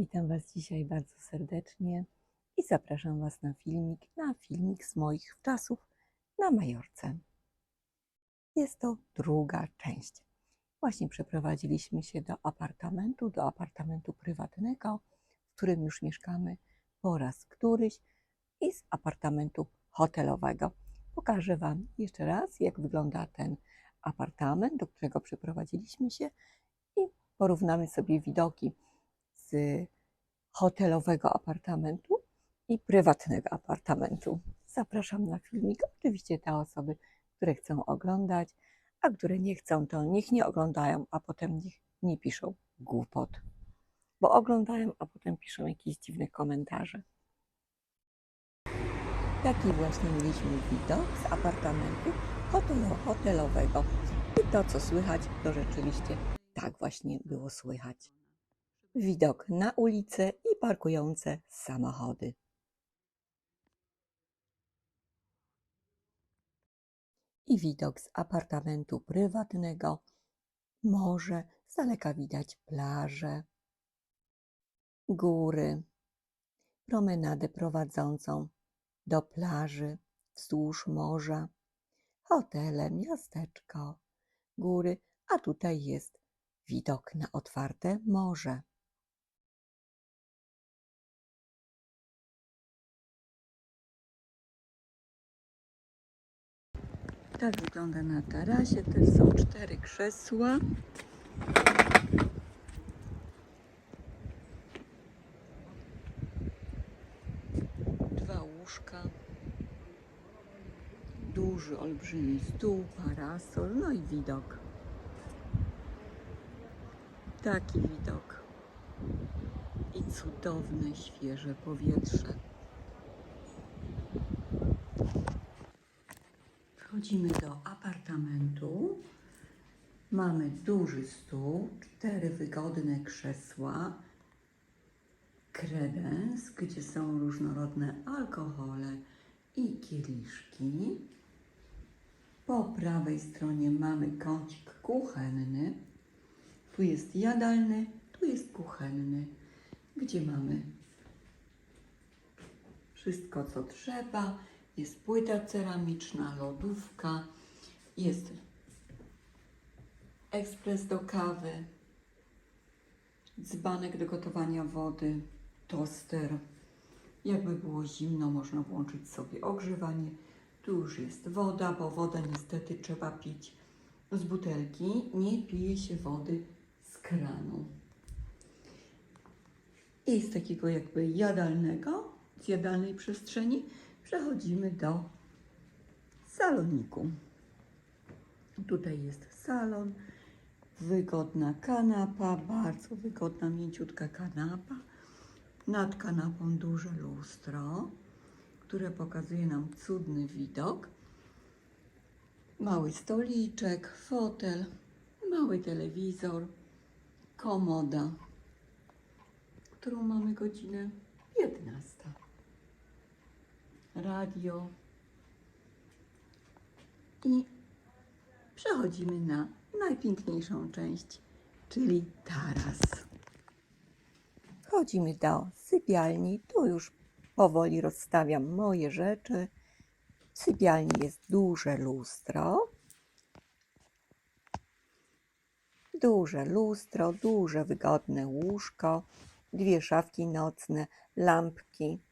Witam Was dzisiaj bardzo serdecznie i zapraszam Was na filmik, na filmik z moich czasów na Majorce. Jest to druga część. Właśnie przeprowadziliśmy się do apartamentu, do apartamentu prywatnego, w którym już mieszkamy po raz któryś i z apartamentu hotelowego. Pokażę Wam jeszcze raz, jak wygląda ten apartament, do którego przeprowadziliśmy się i porównamy sobie widoki z hotelowego apartamentu i prywatnego apartamentu. Zapraszam na filmik. Oczywiście te osoby, które chcą oglądać, a które nie chcą, to niech nie oglądają, a potem niech nie piszą głupot. Bo oglądają, a potem piszą jakieś dziwne komentarze. Taki właśnie mieliśmy widok z apartamentu hotelo- hotelowego. I to, co słychać, to rzeczywiście tak właśnie było słychać. Widok na ulicę i parkujące samochody. I widok z apartamentu prywatnego. Morze, z daleka widać plaże, góry, promenadę prowadzącą do plaży wzdłuż morza, hotele, miasteczko, góry, a tutaj jest widok na otwarte morze. Tak wygląda na tarasie. Też są cztery krzesła. Dwa łóżka. Duży, olbrzymi stół, parasol, no i widok. Taki widok. I cudowne, świeże powietrze. Wchodzimy do apartamentu. Mamy duży stół, cztery wygodne krzesła, kredens, gdzie są różnorodne alkohole i kieliszki. Po prawej stronie mamy kącik kuchenny. Tu jest jadalny, tu jest kuchenny, gdzie mamy wszystko, co trzeba. Jest płyta ceramiczna, lodówka, jest ekspres do kawy, dzbanek do gotowania wody, toster. Jakby było zimno, można włączyć sobie ogrzewanie. Tu już jest woda, bo wodę niestety trzeba pić z butelki. Nie pije się wody z kranu. I z takiego jakby jadalnego, z jadalnej przestrzeni przechodzimy do saloniku. Tutaj jest salon, wygodna kanapa, bardzo wygodna, mięciutka kanapa. Nad kanapą duże lustro, które pokazuje nam cudny widok. Mały stoliczek, fotel, mały telewizor, komoda, którą mamy godzinę 15 radio i przechodzimy na najpiękniejszą część, czyli taras. Wchodzimy do sypialni. Tu już powoli rozstawiam moje rzeczy. W sypialni jest duże lustro. Duże lustro, duże wygodne łóżko, dwie szafki nocne, lampki,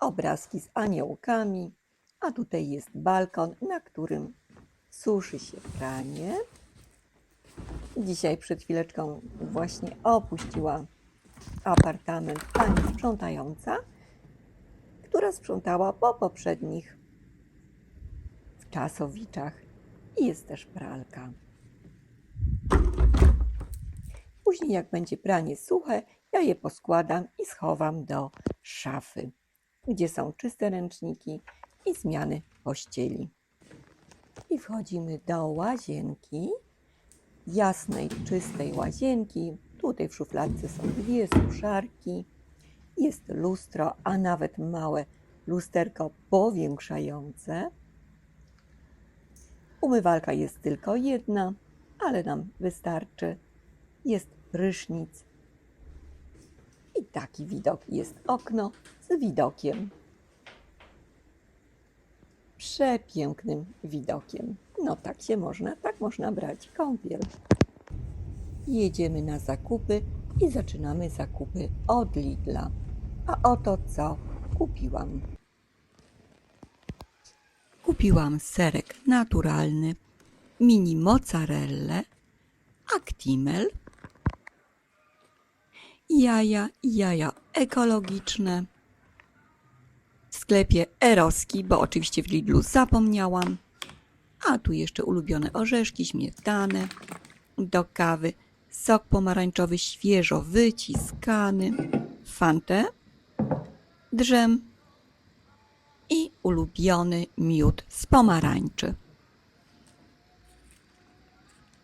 obrazki z aniołkami, a tutaj jest balkon, na którym suszy się pranie. Dzisiaj przed chwileczką właśnie opuściła apartament pani sprzątająca, która sprzątała po poprzednich czasowiczach i jest też pralka. Później, jak będzie pranie suche, ja je poskładam i schowam do szafy gdzie są czyste ręczniki i zmiany pościeli. I wchodzimy do łazienki, jasnej, czystej łazienki. Tutaj w szufladce są dwie suszarki, jest lustro, a nawet małe lusterko powiększające. Umywalka jest tylko jedna, ale nam wystarczy. Jest prysznic I taki widok jest okno widokiem. Przepięknym widokiem. No tak się można, tak można brać kąpiel. Jedziemy na zakupy i zaczynamy zakupy od Lidla. A oto co kupiłam. Kupiłam serek naturalny, mini mozzarellę, Actimel, jaja jaja ekologiczne. Sklepie Eroski, bo oczywiście w Lidlu zapomniałam. A tu jeszcze ulubione orzeszki, śmietanę. Do kawy sok pomarańczowy świeżo wyciskany, fantę, drzem i ulubiony miód z pomarańczy.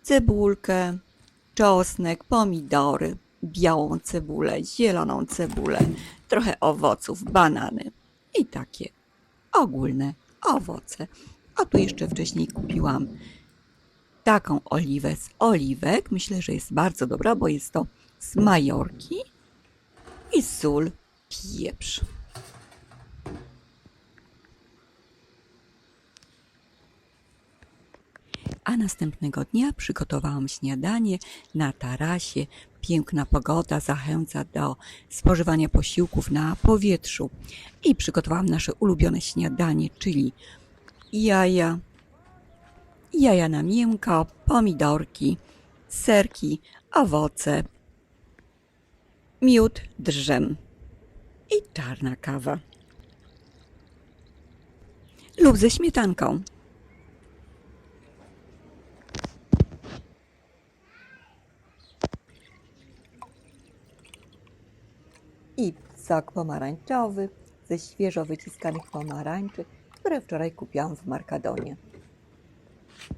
Cebulkę, czosnek, pomidory, białą cebulę, zieloną cebulę, trochę owoców, banany i takie ogólne owoce. A tu jeszcze wcześniej kupiłam taką oliwę z oliwek. Myślę, że jest bardzo dobra, bo jest to z Majorki i sól, pieprz. Następnego dnia przygotowałam śniadanie na tarasie. Piękna pogoda zachęca do spożywania posiłków na powietrzu. I przygotowałam nasze ulubione śniadanie, czyli jaja, jaja na miękko, pomidorki, serki, owoce, miód, drzem i czarna kawa. Lub ze śmietanką. I sok pomarańczowy ze świeżo wyciskanych pomarańczy, które wczoraj kupiłam w Markadonie.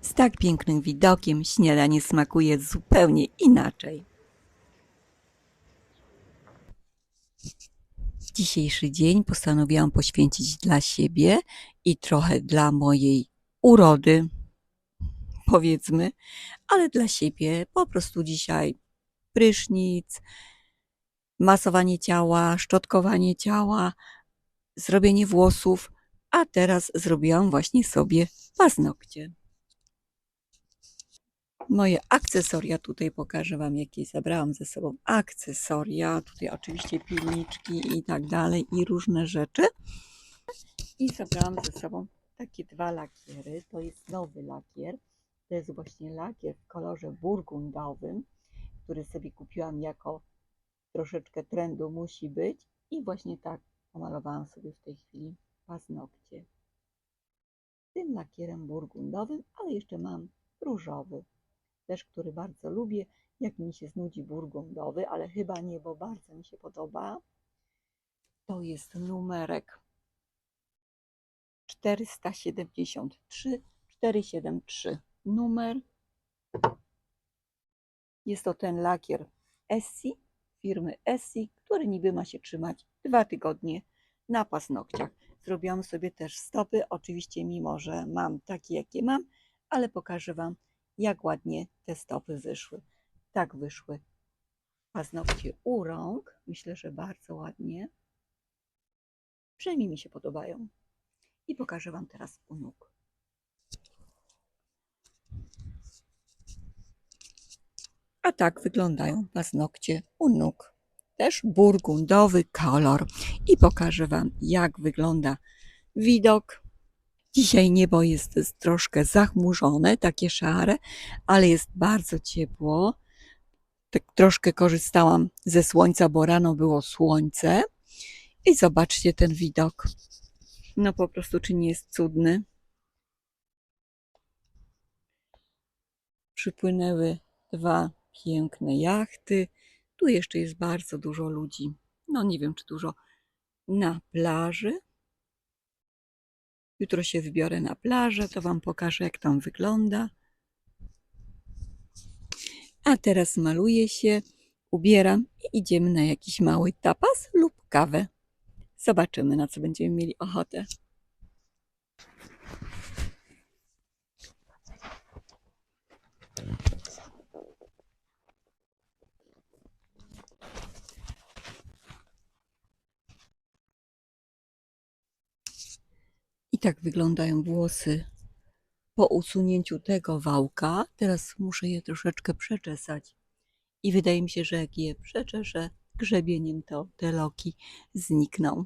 Z tak pięknym widokiem śniadanie smakuje zupełnie inaczej. Dzisiejszy dzień postanowiłam poświęcić dla siebie i trochę dla mojej urody, powiedzmy, ale dla siebie po prostu dzisiaj prysznic, masowanie ciała, szczotkowanie ciała, zrobienie włosów, a teraz zrobiłam właśnie sobie paznokcie. Moje akcesoria, tutaj pokażę Wam, jakie zabrałam ze sobą akcesoria. Tutaj oczywiście pilniczki i tak dalej, i różne rzeczy. I zabrałam ze sobą takie dwa lakiery. To jest nowy lakier. To jest właśnie lakier w kolorze burgundowym, który sobie kupiłam jako troszeczkę trendu musi być. I właśnie tak pomalowałam sobie w tej chwili paznokcie. Tym lakierem burgundowym, ale jeszcze mam różowy też, który bardzo lubię, jak mi się znudzi burgundowy, ale chyba nie, bo bardzo mi się podoba. To jest numerek 473 473 numer. Jest to ten lakier Essie, firmy Essie, który niby ma się trzymać dwa tygodnie na paznokciach. Zrobiłam sobie też stopy, oczywiście mimo, że mam takie jakie mam, ale pokażę Wam jak ładnie te stopy wyszły. Tak wyszły paznokcie u rąk. Myślę, że bardzo ładnie. Przynajmniej mi się podobają. I pokażę Wam teraz u nóg. A tak wyglądają paznokcie u nóg. Też burgundowy kolor. I pokażę Wam, jak wygląda widok Dzisiaj niebo jest troszkę zachmurzone, takie szare, ale jest bardzo ciepło. Tak troszkę korzystałam ze słońca, bo rano było słońce. I zobaczcie ten widok. No po prostu, czy nie jest cudny? Przypłynęły dwa piękne jachty. Tu jeszcze jest bardzo dużo ludzi. No nie wiem, czy dużo na plaży. Jutro się wybiorę na plażę, to Wam pokażę, jak tam wygląda. A teraz maluję się, ubieram i idziemy na jakiś mały tapas lub kawę. Zobaczymy, na co będziemy mieli ochotę. I tak wyglądają włosy po usunięciu tego wałka. Teraz muszę je troszeczkę przeczesać. I wydaje mi się, że jak je przeczeszę grzebieniem, to te loki znikną.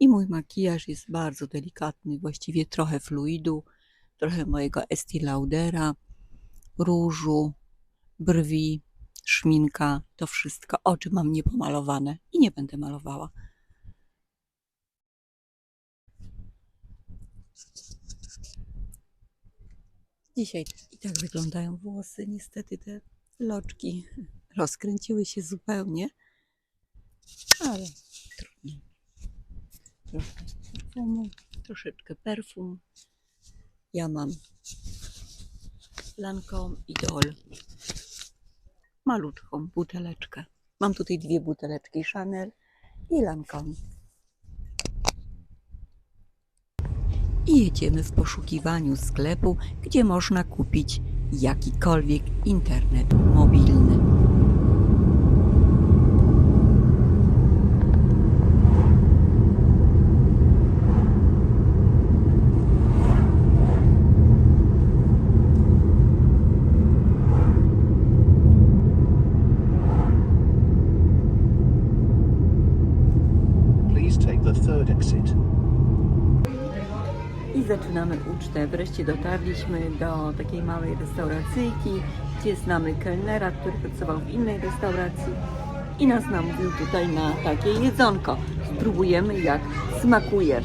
I mój makijaż jest bardzo delikatny, właściwie trochę fluidu, trochę mojego Estee Laudera, różu, brwi, szminka, to wszystko. Oczy mam niepomalowane i nie będę malowała. Dzisiaj i tak wyglądają włosy. Niestety te loczki rozkręciły się zupełnie, ale trudno. Troszkę perfumu, troszeczkę perfum. Ja mam Lancome Idol. Malutką buteleczkę. Mam tutaj dwie buteleczki Chanel i Lancome. Jedziemy w poszukiwaniu sklepu, gdzie można kupić jakikolwiek internet mobilny. I zaczynamy ucztę. Wreszcie dotarliśmy do takiej małej restauracyjki, gdzie znamy kelnera, który pracował w innej restauracji i nas namówił tutaj na takie jedzonko. Spróbujemy jak smakuje.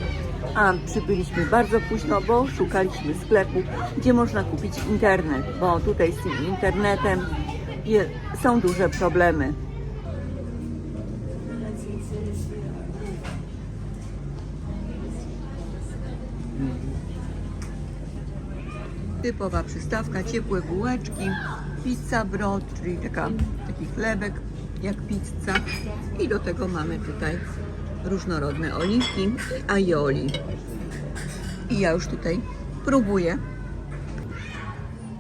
A przybyliśmy bardzo późno, bo szukaliśmy sklepu, gdzie można kupić internet, bo tutaj z tym internetem je, są duże problemy. Typowa przystawka, ciepłe bułeczki, pizza brod, czyli taka, taki chlebek jak pizza i do tego mamy tutaj różnorodne oliwki i aioli. I ja już tutaj próbuję.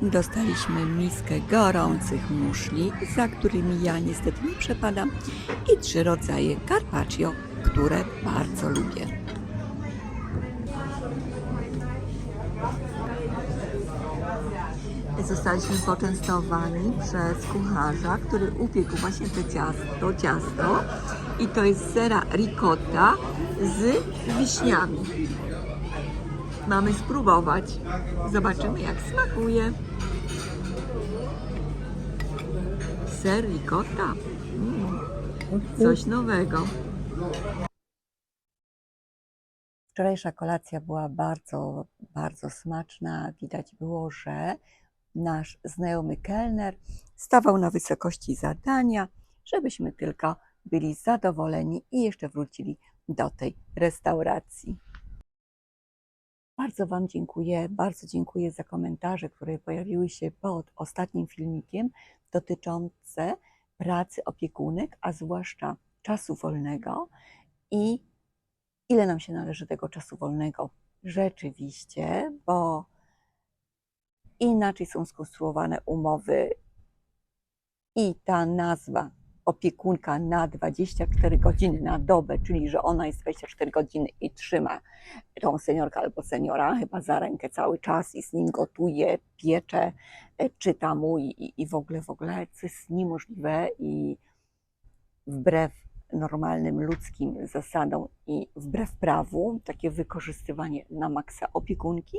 Dostaliśmy miskę gorących muszli, za którymi ja niestety nie przepadam i trzy rodzaje carpaccio, które bardzo lubię. Zostaliśmy poczęstowani przez kucharza, który upiekł właśnie to ciasto, ciasto i to jest sera ricotta z wiśniami. Mamy spróbować. Zobaczymy jak smakuje. Ser ricotta. Mm, coś nowego. Wczorajsza kolacja była bardzo, bardzo smaczna. Widać było, że nasz znajomy kelner stawał na wysokości zadania, żebyśmy tylko byli zadowoleni i jeszcze wrócili do tej restauracji. Bardzo Wam dziękuję, bardzo dziękuję za komentarze, które pojawiły się pod ostatnim filmikiem dotyczące pracy opiekunek, a zwłaszcza czasu wolnego i ile nam się należy tego czasu wolnego rzeczywiście, bo inaczej są skonstruowane umowy i ta nazwa opiekunka na 24 godziny na dobę, czyli że ona jest 24 godziny i trzyma tą seniorkę albo seniora chyba za rękę cały czas i z nim gotuje, piecze, e, czyta mu i, i- i w ogóle, w ogóle, co jest niemożliwe i wbrew normalnym ludzkim zasadom i wbrew prawu, takie wykorzystywanie na maksa opiekunki,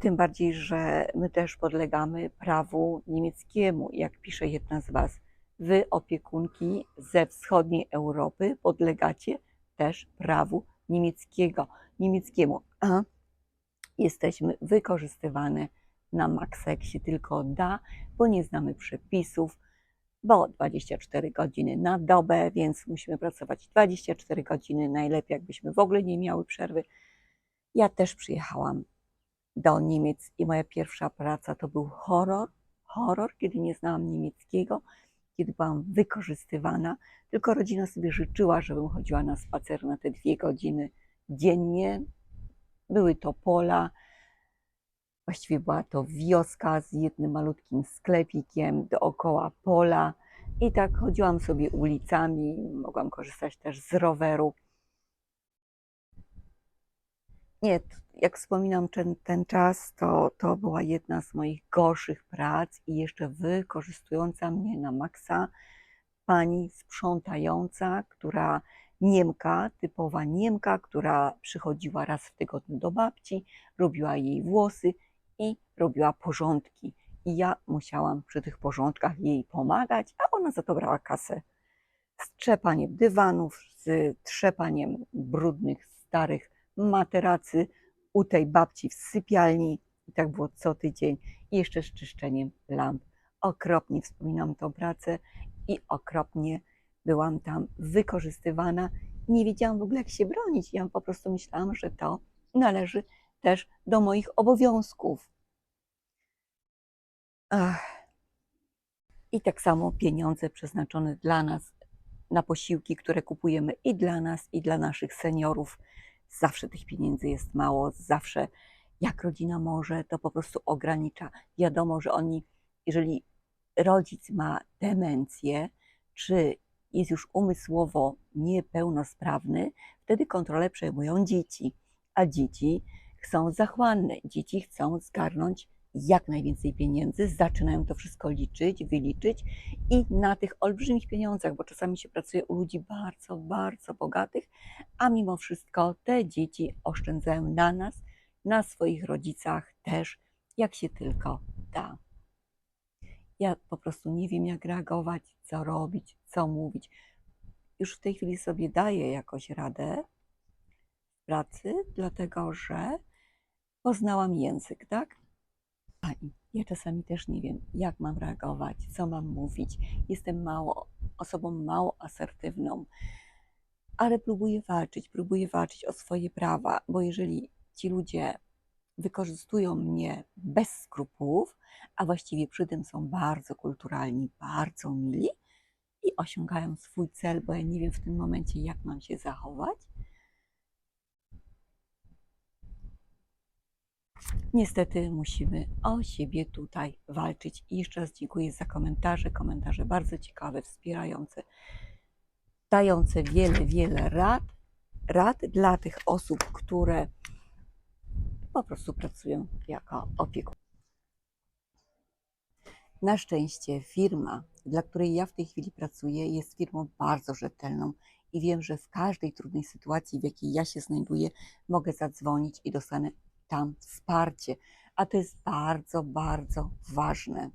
tym bardziej, że my też podlegamy prawu niemieckiemu. Jak pisze jedna z Was, Wy, opiekunki ze wschodniej Europy, podlegacie też prawu niemieckiego, niemieckiemu. A jesteśmy wykorzystywane na maksa, jak się tylko da, bo nie znamy przepisów, bo 24 godziny na dobę, więc musimy pracować 24 godziny, najlepiej jakbyśmy w ogóle nie miały przerwy. Ja też przyjechałam do Niemiec i moja pierwsza praca to był horror. Horror, kiedy nie znałam niemieckiego, kiedy byłam wykorzystywana. Tylko rodzina sobie życzyła, żebym chodziła na spacer na te dwie godziny dziennie. Były to pola, właściwie była to wioska z jednym malutkim sklepikiem dookoła pola. I tak chodziłam sobie ulicami, mogłam korzystać też z roweru. Nie, jak wspominam ten, ten czas, to, to była jedna z moich gorszych prac i jeszcze wykorzystująca mnie na maksa pani sprzątająca, która Niemka, typowa Niemka, która przychodziła raz w tygodniu do babci, robiła jej włosy i robiła porządki. I ja musiałam przy tych porządkach jej pomagać, a ona za to brała kasę. Z trzepaniem dywanów, z trzepaniem brudnych, starych materacy u tej babci w sypialni. I tak było co tydzień. I jeszcze z czyszczeniem lamp. Okropnie wspominam tą pracę i okropnie byłam tam wykorzystywana. Nie wiedziałam w ogóle, jak się bronić. Ja po prostu myślałam, że to należy też do moich obowiązków. Ach. I tak samo pieniądze przeznaczone dla nas na posiłki, które kupujemy i dla nas, i dla naszych seniorów. Zawsze tych pieniędzy jest mało, zawsze jak rodzina może, to po prostu ogranicza. Wiadomo, że oni, jeżeli rodzic ma demencję, czy jest już umysłowo niepełnosprawny, wtedy kontrolę przejmują dzieci, a dzieci są zachłanne. Dzieci chcą zgarnąć jak najwięcej pieniędzy, zaczynają to wszystko liczyć, wyliczyć i na tych olbrzymich pieniądzach, bo czasami się pracuje u ludzi bardzo, bardzo bogatych, a mimo wszystko te dzieci oszczędzają na nas, na swoich rodzicach też, jak się tylko da. Ja po prostu nie wiem, jak reagować, co robić, co mówić. Już w tej chwili sobie daję jakoś radę w pracy, dlatego że poznałam język, tak? Pani, ja czasami też nie wiem, jak mam reagować, co mam mówić. Jestem mało, osobą mało asertywną, ale próbuję walczyć, próbuję walczyć o swoje prawa, bo jeżeli ci ludzie wykorzystują mnie bez skrupułów, a właściwie przy tym są bardzo kulturalni, bardzo mili i osiągają swój cel, bo ja nie wiem w tym momencie, jak mam się zachować. Niestety musimy o siebie tutaj walczyć. I jeszcze raz dziękuję za komentarze. Komentarze bardzo ciekawe, wspierające, dające wiele, wiele rad, rad dla tych osób, które po prostu pracują jako opiekun. Na szczęście firma, dla której ja w tej chwili pracuję, jest firmą bardzo rzetelną i wiem, że w każdej trudnej sytuacji, w jakiej ja się znajduję, mogę zadzwonić i dostanę tam wsparcie, a to jest bardzo, bardzo ważne.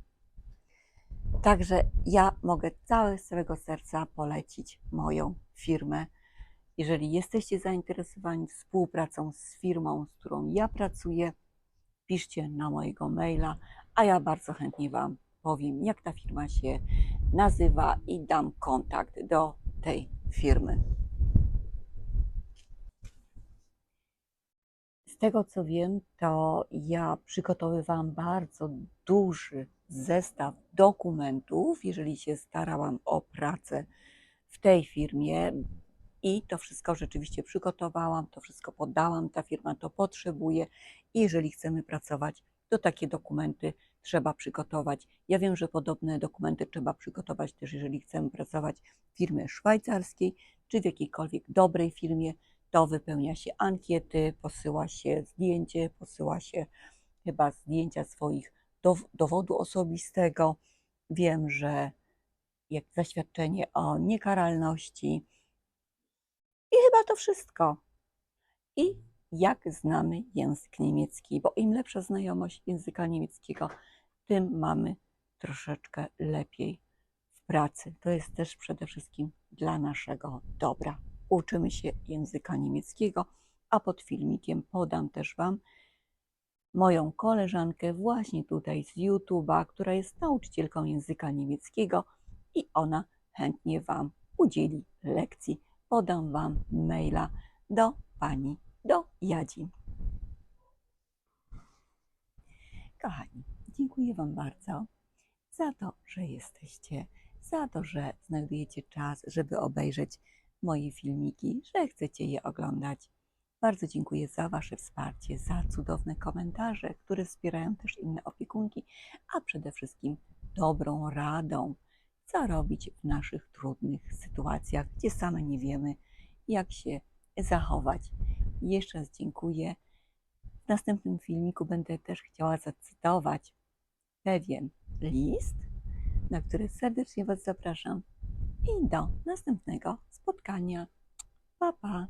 Także ja mogę całe, całego serca polecić moją firmę. Jeżeli jesteście zainteresowani współpracą z firmą, z którą ja pracuję, piszcie na mojego maila, a ja bardzo chętnie Wam powiem, jak ta firma się nazywa i dam kontakt do tej firmy. Tego co wiem, to ja przygotowywałam bardzo duży zestaw dokumentów, jeżeli się starałam o pracę w tej firmie. I to wszystko rzeczywiście przygotowałam, to wszystko podałam, ta firma to potrzebuje. I jeżeli chcemy pracować, to takie dokumenty trzeba przygotować. Ja wiem, że podobne dokumenty trzeba przygotować też, jeżeli chcemy pracować w firmie szwajcarskiej, czy w jakiejkolwiek dobrej firmie, to wypełnia się ankiety, posyła się zdjęcie, posyła się chyba zdjęcia swoich dow- dowodu osobistego. Wiem, że jak zaświadczenie o niekaralności. I chyba to wszystko. I jak znamy język niemiecki, bo im lepsza znajomość języka niemieckiego, tym mamy troszeczkę lepiej w pracy. To jest też przede wszystkim dla naszego dobra. Uczymy się języka niemieckiego, a pod filmikiem podam też Wam moją koleżankę właśnie tutaj z YouTube'a, która jest nauczycielką języka niemieckiego i ona chętnie Wam udzieli lekcji. Podam Wam maila do pani, do Jadzi. Kochani, dziękuję Wam bardzo za to, że jesteście, za to, że znajdujecie czas, żeby obejrzeć moje filmiki, że chcecie je oglądać. Bardzo dziękuję za Wasze wsparcie, za cudowne komentarze, które wspierają też inne opiekunki, a przede wszystkim dobrą radą, co robić w naszych trudnych sytuacjach, gdzie same nie wiemy, jak się zachować. Jeszcze raz dziękuję W następnym filmiku będę też chciała zacytować pewien list, na który serdecznie Was zapraszam. I do następnego spotkania. Pa, pa.